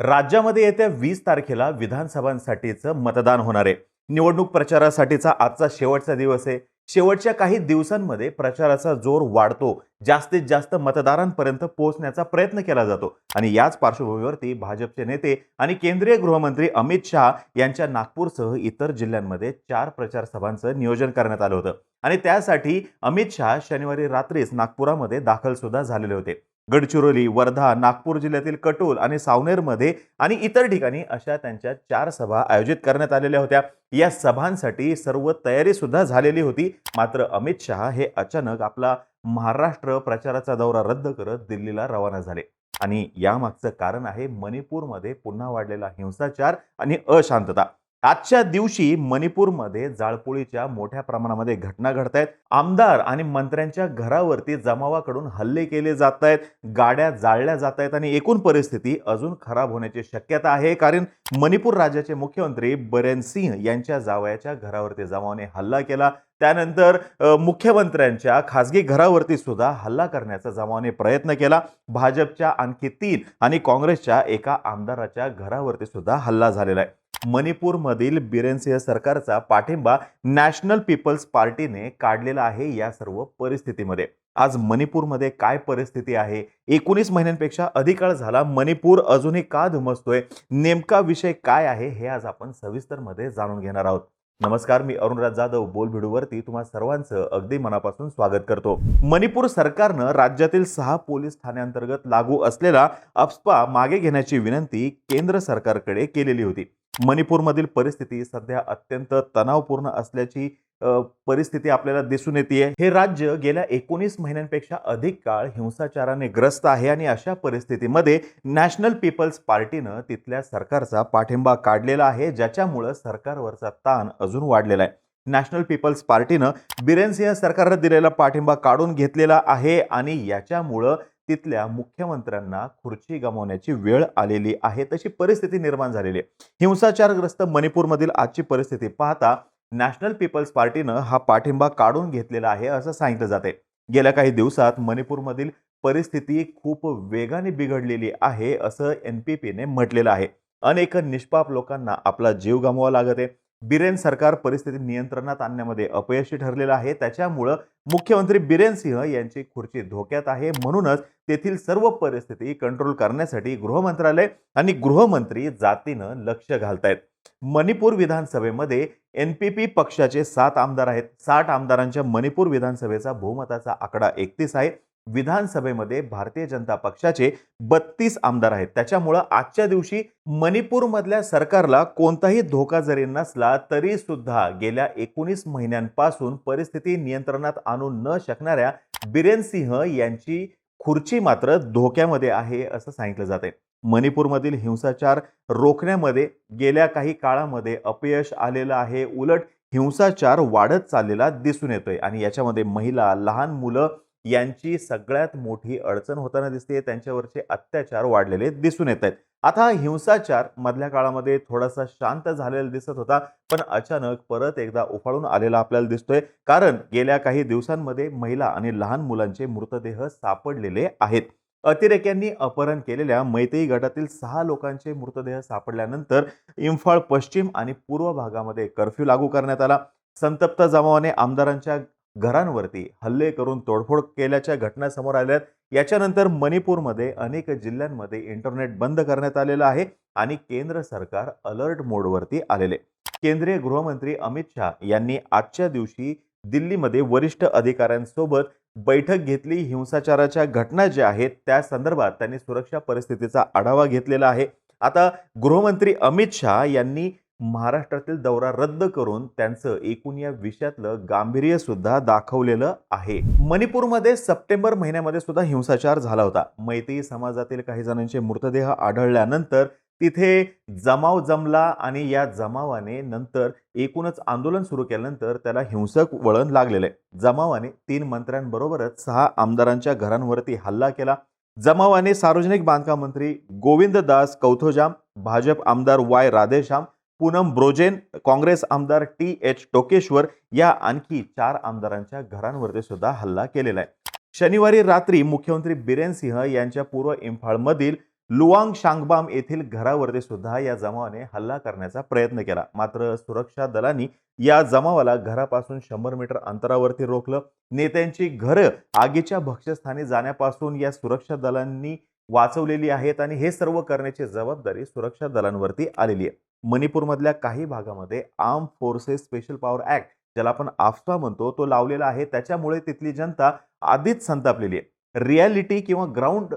राज्यामध्ये येत्या वीस तारखेला विधानसभांसाठीचं मतदान होणार आहे. निवडणूक प्रचारासाठीचा आजचा शेवटचा दिवस आहे. शेवटच्या काही दिवसांमध्ये प्रचाराचा जोर वाढतो. जास्तीत जास्त मतदारांपर्यंत पोहोचण्याचा प्रयत्न केला जातो. आणि याच पार्श्वभूमीवरती भाजपचे नेते आणि केंद्रीय गृहमंत्री अमित शहा यांच्या नागपूरसह इतर जिल्ह्यांमध्ये चार प्रचार सभांचं नियोजन करण्यात आलं होतं. आणि त्यासाठी अमित शहा शनिवारी रात्रीच नागपुरामध्ये दाखल सुद्धा झालेले होते. गडचिरोली वर्धा नागपूर जिल्ह्यातील कटोल आणि सावनेरमध्ये आणि इतर ठिकाणी अशा त्यांच्या चार सभा आयोजित करण्यात आलेल्या होत्या. या सभांसाठी सर्व तयारी सुद्धा झालेली होती. मात्र अमित शहा हे अचानक आपला महाराष्ट्र प्रचाराचा दौरा रद्द करत दिल्लीला रवाना झाले. आणि यामागचं कारण आहे मणिपूरमध्ये पुन्हा वाढलेला हिंसाचार आणि अशांतता. आजच्या दिवशी मणिपूरमध्ये जाळपोळीच्या मोठ्या प्रमाणामध्ये घटना घडत आहेत आमदार आणि मंत्र्यांच्या घरावरती जमावाकडून हल्ले केले जात आहेत गाड्या जाळल्या जात आहेत आणि एकूण परिस्थिती अजून खराब होण्याची शक्यता आहे. कारण मणिपूर राज्याचे मुख्यमंत्री बरेन सिंह यांच्या जावयाच्या घरावरती जमावाने हल्ला केला. त्यानंतर मुख्यमंत्र्यांच्या खासगी घरावरती सुद्धा हल्ला करण्याचा जमावाने प्रयत्न केला. भाजपच्या आणखी तीन आणि काँग्रेसच्या एका आमदाराच्या घरावरती सुद्धा हल्ला झालेला आहे. मणिपूरमधील बिरेनसिंह सरकारचा पाठिंबा नॅशनल पीपल्स पार्टीने काढलेला आहे या सर्व परिस्थितीमध्ये. आज मणिपूरमध्ये काय परिस्थिती आहे? एकोणीस महिन्यांपेक्षा अधिक काळ झाला मणिपूर अजूनही का धुमसतोय? नेमका विषय काय आहे हे आज आपण सविस्तरमध्ये जाणून घेणार आहोत. नमस्कार मी अरुणराज जाधव बोलभिडूवरती तुम्हा सर्वांचं अगदी मनापासून स्वागत करतो. मणिपूर सरकारनं राज्यातील सहा पोलीस ठाण्यांतर्गत लागू असलेला अप्स्पा मागे घेण्याची विनंती केंद्र सरकारकडे केलेली होती. मणिपूरमधील परिस्थिती सध्या अत्यंत तणावपूर्ण असल्याची परिस्थिती आपल्याला दिसून येते हे राज्य गेल्या एकोणीस महिन्यांपेक्षा अधिक काळ हिंसाचाराने ग्रस्त आहे आणि अशा परिस्थितीमध्ये नॅशनल पीपल्स पार्टीनं तिथल्या सरकारचा पाठिंबा काढलेला आहे ज्याच्यामुळं सरकारवरचा ताण अजून वाढलेला आहे. नॅशनल पीपल्स पार्टीनं बिरेनसिंह सरकारनं दिलेला पाठिंबा काढून घेतलेला आहे आणि याच्यामुळं तिथल्या मुख्यमंत्र्यांना खुर्ची गमावण्याची वेळ आलेली आहे तशी परिस्थिती निर्माण झालेली आहे. हिंसाचारग्रस्त मणिपूरमधील आजची परिस्थिती पाहता नॅशनल पीपल्स पार्टीनं हा पाठिंबा काढून घेतलेला आहे असं सांगितलं जाते गेल्या काही दिवसात मणिपूरमधील परिस्थिती खूप वेगाने बिघडलेली आहे असं एन पी पीने म्हटलेलं आहे. अनेक निष्पाप लोकांना आपला जीव गमवावा लागत आहे. बिरेन सरकार परिस्थिती नियंत्रणात आणण्यामध्ये अपयशी ठरलेलं आहे. त्याच्यामुळं मुख्यमंत्री बिरेन सिंह यांची खुर्ची धोक्यात आहे. म्हणूनच तेथील सर्व परिस्थिती कंट्रोल करण्यासाठी गृहमंत्रालय आणि गृहमंत्री जातीनं लक्ष घालतायत. मणिपूर विधानसभेमध्ये एन पी पी पक्षाचे सात आमदार आहेत. साठ आमदारांच्या मणिपूर विधानसभेचा बहुमताचा आकडा एकतीस आहे. विधानसभेमध्ये भारतीय जनता पक्षाचे बत्तीस आमदार आहेत. त्याच्यामुळं आजच्या दिवशी मणिपूरमधल्या सरकारला कोणताही धोका जरी नसला तरी सुद्धा गेल्या एकोणीस महिन्यांपासून परिस्थिती नियंत्रणात आणू न शकणाऱ्या बिरेन सिंह यांची खुर्ची मात्र धोक्यामध्ये आहे असं सांगितलं जाते मणिपूरमधील हिंसाचार रोखण्यामध्ये गेल्या काही काळामध्ये अपयश आलेलं आहे. उलट हिंसाचार वाढत चाललेला दिसून येतोय आणि याच्यामध्ये महिला लहान मुलं यांची सगळ्यात मोठी अडचण होताना दिसते त्यांच्यावरचे अत्याचार वाढलेले दिसून येत आहेत. आता हिंसाचार मधल्या काळामध्ये थोडासा शांत झालेला दिसत होता पण अचानक परत एकदा उफाळून आलेला आपल्याला दिसतोय. कारण गेल्या काही दिवसांमध्ये महिला आणि लहान मुलांचे मृतदेह सापडलेले आहेत. अतिरेक्यांनी अपहरण केलेल्या मैतेई गटातील सहा लोकांचे मृतदेह सापडल्यानंतर इम्फाळ पश्चिम आणि पूर्व भागामध्ये कर्फ्यू लागू करण्यात आला. संतप्त जमावाने आमदारांच्या घरांवरती हल्ले करून तोडफोड केल्याच्या घटना समोर आल्यात याच्यानंतर मणिपूरमध्ये अनेक जिल्ह्यांमध्ये इंटरनेट बंद करण्यात आलेलं आहे आणि केंद्र सरकार अलर्ट मोडवरती आलेले. केंद्रीय गृहमंत्री अमित शहा यांनी आजच्या दिवशी दिल्लीमध्ये वरिष्ठ अधिकाऱ्यांसोबत बैठक घेतली. हिंसाचाराच्या घटना ज्या आहेत त्या संदर्भात त्यांनी सुरक्षा परिस्थितीचा आढावा घेतलेला आहे. आता गृहमंत्री अमित शहा यांनी महाराष्ट्रातील दौरा रद्द करून त्यांचं एकूण या विषयातलं गांभीर्य सुद्धा दाखवलेलं आहे. मणिपूरमध्ये सप्टेंबर महिन्यामध्ये सुद्धा हिंसाचार झाला होता. मैत्री समाजातील काही जणांचे मृतदेह आढळल्यानंतर तिथे जमाव जमला आणि या जमावाने नंतर एकूणच आंदोलन सुरू केल्यानंतर त्याला हिंसक वळण लागलेलं. आहे जमावाने तीन मंत्र्यांबरोबरच सहा आमदारांच्या घरांवरती हल्ला केला. जमावाने सार्वजनिक बांधकाम मंत्री गोविंद दास कौथोजाम भाजप आमदार वाय राधेश्याम पूनम ब्रोजेन काँग्रेस आमदार टी एच टोकेश्वर या आणखी चार आमदारांच्या घरांवरती सुद्धा हल्ला केलेला आहे. शनिवारी रात्री मुख्यमंत्री बिरेन सिंह यांच्या पूर्व इम्फाळमधील लुवांग शांगबाम येथील घरावरती सुद्धा या जमावाने हल्ला करण्याचा प्रयत्न केला. मात्र सुरक्षा दलांनी या जमावाला घरापासून शंभर मीटर अंतरावरती रोखलं. नेत्यांची घरं आगीच्या भक्ष्यस्थानी जाण्यापासून या सुरक्षा दलांनी वाचवलेली आहेत आणि हे सर्व करण्याची जबाबदारी सुरक्षा दलांवरती आलेली आहे. मणिपूरमधल्या काही भागामध्ये arm forces special power act ज्याला आपण आफ्सा म्हणतो तो लावलेला आहे. त्याच्यामुळे तिथली जनता आधीच संतापलेली आहे. रियालिटी किंवा ग्राउंड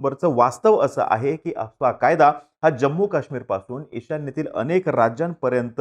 वरचं वास्तव असं आहे की हा कायदा हा जम्मू काश्मीरपासून ईशान्येतील अनेक राज्यांपर्यंत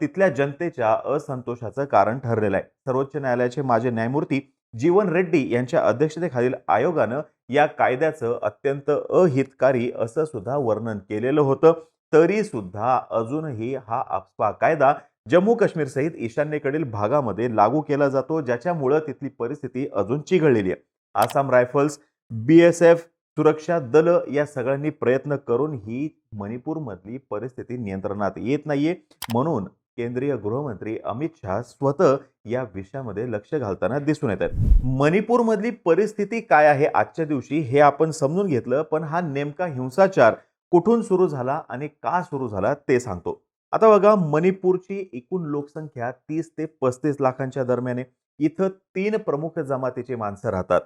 तिथल्या जनतेच्या असंतोषाचं कारण ठरलेलं आहे. सर्वोच्च न्यायालयाचे माजी न्यायमूर्ती जीवन रेड्डी यांच्या अध्यक्षतेखालील आयोगानं या कायद्याचं अत्यंत अहितकारी असं सुद्धा वर्णन केलेलं होतं. तरी सुद्धा अजूनही हा अफवा कायदा जम्मू काश्मीर सहित ईशान्येकडील भागामध्ये लागू केला जातो ज्याच्यामुळं तिथली परिस्थिती अजून चिघळलेली आहे. Assam rifles B S F सुरक्षा दल या सगळ्यांनी प्रयत्न करून ही मणिपूरमधली परिस्थिती नियंत्रणात येत नाहीये. म्हणून केंद्रीय गृहमंत्री अमित शहा स्वतः या विषयामध्ये लक्ष घालताना दिसून येत आहेत. मणिपूरमधली परिस्थिती काय आहे आजच्या दिवशी हे आपण समजून घेतलं पण हा नेमका हिंसाचार कुठून सुरू झाला आणि का सुरू झाला ते सांगतो. आता बघा मणिपूरची एकूण लोकसंख्या तीस ते पस्तीस लाखांच्या दरम्यान इथं तीन प्रमुख जमातीची माणसं राहतात.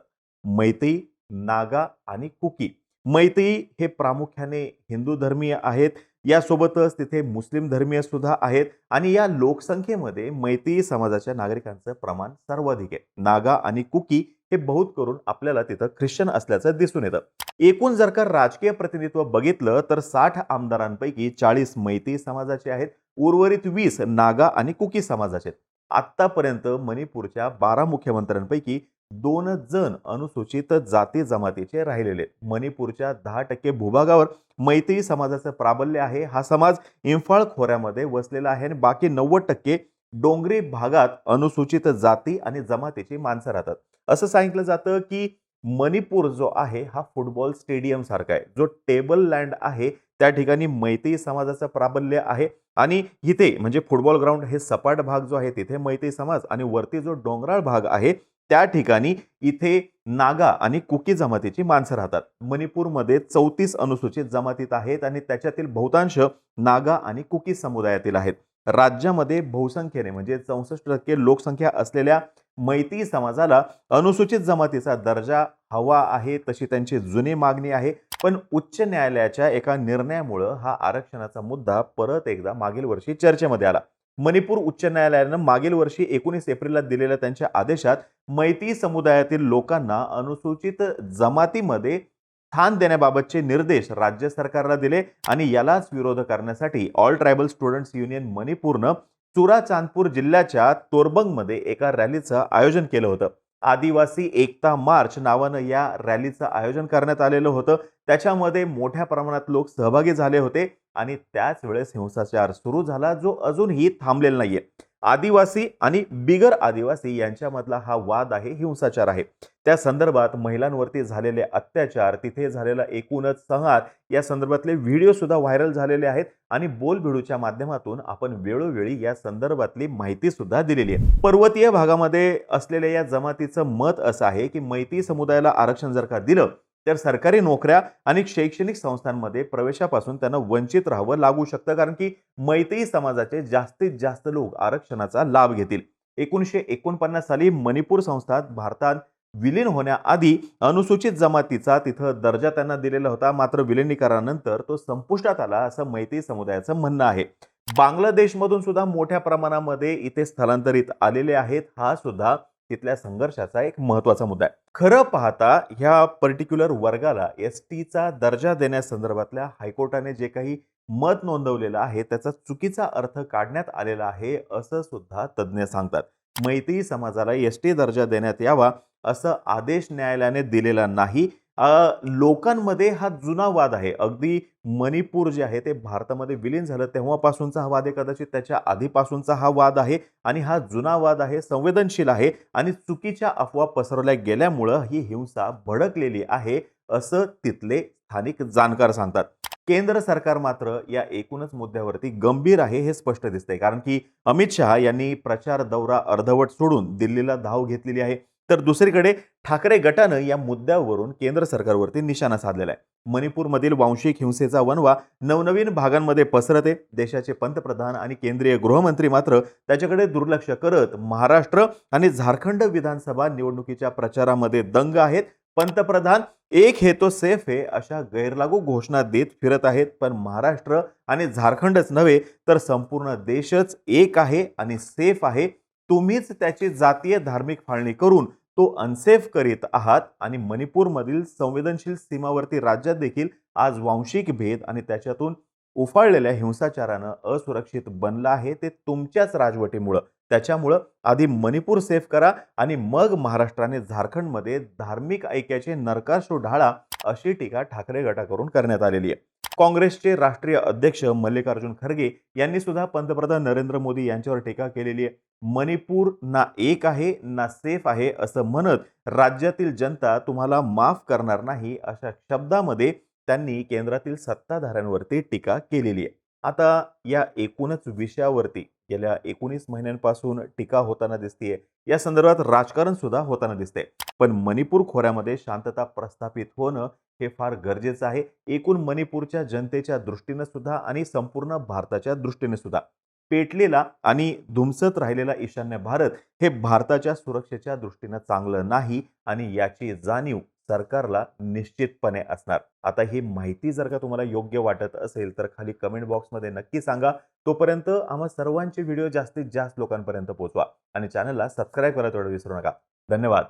मैत्री नागा आणि कुकी. मैत्री हे प्रामुख्याने हिंदू धर्मीय आहेत. यासोबतच तिथे मुस्लिम धर्मीय सुद्धा आहेत आणि या लोकसंख्येमध्ये मैत्री समाजाच्या नागरिकांचं प्रमाण सर्वाधिक आहे. नागा आणि कुकी हे बहुत करून आपल्याला तिथं ख्रिश्चन असल्याचं दिसून येतं. एकूण जर का राजकीय प्रतिनिधित्व बघितलं तर साठ आमदारांपैकी चाळीस मैत्री समाजाचे आहेत. उर्वरित वीस नागा आणि कुकी समाजाचे आहेत. आत्तापर्यंत मणिपूरच्या बारा मुख्यमंत्र्यांपैकी दोन जण अनुसूचित जाती जमातीचे राहिलेले आहेत. मणिपूरच्या दहा टक्के भूभागावर मैत्री समाजाचं प्राबल्य आहे. हा समाज इम्फाळ खोऱ्यामध्ये वसलेला आहे आणि बाकी नव्वद टक्के डोंगरी भागात अनुसूचित जाती आणि जमातीची माणसं राहतात. असं सांगितलं जातं की मणिपूर जो आहे हा फुटबॉल स्टेडियम सारखा आहे. जो टेबल लँड आहे त्या ठिकाणी मैत्री समाजाचं प्राबल्य आहे आणि इथे म्हणजे फुटबॉल ग्राउंड हे सपाट भाग जो आहे तिथे मैत्री समाज आणि वरती जो डोंगराळ भाग आहे त्या ठिकाणी इथे नागा आणि कुकी जमातीची माणसं राहतात. मणिपूरमध्ये चौतीस अनुसूचित जमातीत आहेत आणि त्याच्यातील बहुतांश नागा आणि कुकी समुदायातील आहेत. राज्यामध्ये बहुसंख्येने म्हणजे चौसष्ट टक्के लोकसंख्या असलेल्या मैती समाजाला अनुसूचित जमातीचा दर्जा हवा आहे तशी त्यांची जुनी मागणी आहे. पण उच्च न्यायालयाच्या एका निर्णयामुळं हा आरक्षणाचा मुद्दा परत एकदा मागील वर्षी चर्चेमध्ये आला. मणिपूर उच्च न्यायालयानं मागील वर्षी एकोणीस एप्रिलला दिलेल्या त्यांच्या आदेशात मैती समुदायातील लोकांना अनुसूचित जमातीमध्ये स्थान देण्याबाबतचे निर्देश राज्य सरकारला दिले आणि यालाच विरोध करण्यासाठी ऑल ट्रायबल स्टुडंट्स युनियन मणिपूरनं चुराचांदपूर जिल्ह्याच्या तोरबंगमध्ये एका रॅलीचं आयोजन केलं होतं. आदिवासी एकता मार्च नावानं या रॅलीचं आयोजन करण्यात आलेलं होतं. त्याच्यामध्ये मोठ्या प्रमाणात लोक सहभागी झाले होते. आणि त्याच वेळेस हिंसाचार सुरू झाला जो अजूनही थांबलेला नाहीये. आदिवासी आणि बिगर आदिवासी यांच्यामधला हा वाद आहे हिंसाचार आहे. त्या संदर्भात महिलांवरती झालेले अत्याचार तिथे झालेला एकूणच संहार या संदर्भातले व्हिडिओ सुद्धा व्हायरल झालेले आहेत आणि बोलबिडूच्या माध्यमातून आपण वेळोवेळी या संदर्भातली माहिती सुद्धा दिलेली आहे. पर्वतीय भागामध्ये असलेल्या या जमातीचं मत असं आहे की मैती समुदायाला आरक्षण जर का दिलं तर सरकारी नोकऱ्या आणि शैक्षणिक संस्थांमध्ये प्रवेशापासून त्यांना वंचित राहावं लागू शकतं कारण की मैतेई समाजाचे जास्तीत जास्त लोक आरक्षणाचा लाभ घेतील. एकोणीसशे एकोणपन्नास साली मणिपूर संस्थात भारतात विलीन होण्याआधी अनुसूचित जमातीचा तिथं दर्जा त्यांना दिलेला होता. मात्र विलिनीकरणानंतर तो संपुष्टात आला असं मैत्री समुदायाचं म्हणणं आहे. बांगलादेशमधून सुद्धा मोठ्या प्रमाणामध्ये इथे स्थलांतरित आलेले आहेत. हा सुद्धा तिथल्या संघर्षाचा एक महत्त्वाचा मुद्दा आहे. खरं पाहता ह्या पर्टिक्युलर वर्गाला एस टीचा दर्जा देण्यासंदर्भातल्या हायकोर्टाने जे काही मत नोंदवलेलं आहे त्याचा चुकीचा अर्थ काढण्यात आलेला आहे असं सुद्धा तज्ज्ञ सांगतात. मैत्री समाजाला एस टी दर्जा देण्यात यावा असं आदेश न्यायालयाने दिलेला नाही. लोकांमध्ये हा जुना वाद आहे. अगदी मणिपूर जे आहे ते भारतामध्ये विलीन झालं तेव्हापासूनचा हा वाद आहे. कदाचित त्याच्या आधीपासूनचा हा वाद आहे आणि हा जुना वाद आहे संवेदनशील आहे आणि चुकीच्या अफवा पसरवल्या गेल्यामुळं ही हिंसा भडकलेली आहे असं तिथले स्थानिक जाणकार सांगतात. केंद्र सरकार मात्र या एकूणच मुद्द्यावरती गंभीर आहे हे स्पष्ट दिसतंय. कारण की अमित शहा यांनी प्रचार दौरा अर्धवट सोडून दिल्लीला धाव घेतलेली आहे. तर दुसरीकडे ठाकरे गटानं या मुद्द्यावरून केंद्र सरकारवरती निशाणा साधलेला आहे. मणिपूरमधील वांशिक हिंसेचा वनवा नवनवीन भागांमध्ये पसरते. देशाचे पंतप्रधान आणि केंद्रीय गृहमंत्री मात्र त्याच्याकडे दुर्लक्ष करत महाराष्ट्र आणि झारखंड विधानसभा निवडणुकीच्या प्रचारामध्ये दंग आहेत. पंतप्रधान एक हे तो सेफ आहे अशा गैरलागू घोषणा देत फिरत आहेत. पण महाराष्ट्र आणि झारखंडच नव्हे तर संपूर्ण देशच एक आहे आणि सेफ आहे. तुम्हीच त्याची जातीय धार्मिक फाळणी करून तो अनसेफ करीत आहात आणि मणिपूरमधील संवेदनशील सीमावर्ती राज्यात देखील आज वांशिक भेद आणि त्याच्यातून उफाळलेल्या हिंसाचारानं असुरक्षित बनलं आहे ते तुमच्याच राजवटीमुळं. त्याच्यामुळं आधी मणिपूर सेफ करा आणि मग महाराष्ट्राने झारखंडमध्ये धार्मिक ऐक्याचे नरकाशो ढाळा. अशी टीका ठाकरे गटाकडून करण्यात आलेली आहे. काँग्रेसचे राष्ट्रीय अध्यक्ष मल्लिकार्जुन खरगे यांनी सुद्धा पंतप्रधान नरेंद्र मोदी यांच्यावर टीका केलेली आहे. मणिपूर ना एक आहे ना सेफ आहे असं म्हणत राज्यातील जनता तुम्हाला माफ करणार नाही अशा शब्दामध्ये त्यांनी केंद्रातील सत्ताधाऱ्यांवरती टीका केलेली आहे. आता या एकूणच विषयावरती गेल्या एकोणीस महिन्यांपासून टीका होताना दिसतीये. या संदर्भात राजकारण सुद्धा होताना दिसते पण मणिपूर खोऱ्यामध्ये शांतता प्रस्थापित होणं हे फार गरजेचं आहे. एकूण मणिपूरच्या जनतेच्या दृष्टीनं सुद्धा आणि संपूर्ण भारताच्या दृष्टीने सुद्धा. पेटलेला आणि धुमसत राहिलेला ईशान्य भारत हे भारताच्या सुरक्षेच्या दृष्टीनं चांगलं नाही आणि याची जाणीव सरकारला निश्चितपणे असणार. आता ही माहिती जर का तुम्हाला योग्य वाटत असेल तर खाली कमेंट बॉक्समध्ये नक्की सांगा. तोपर्यंत आम्हा सर्वांचे व्हिडिओ जास्तीत जास्त लोकांपर्यंत पोहोचवा. आणि चॅनलला सबस्क्राईब करायला थोडं विसरू नका. धन्यवाद.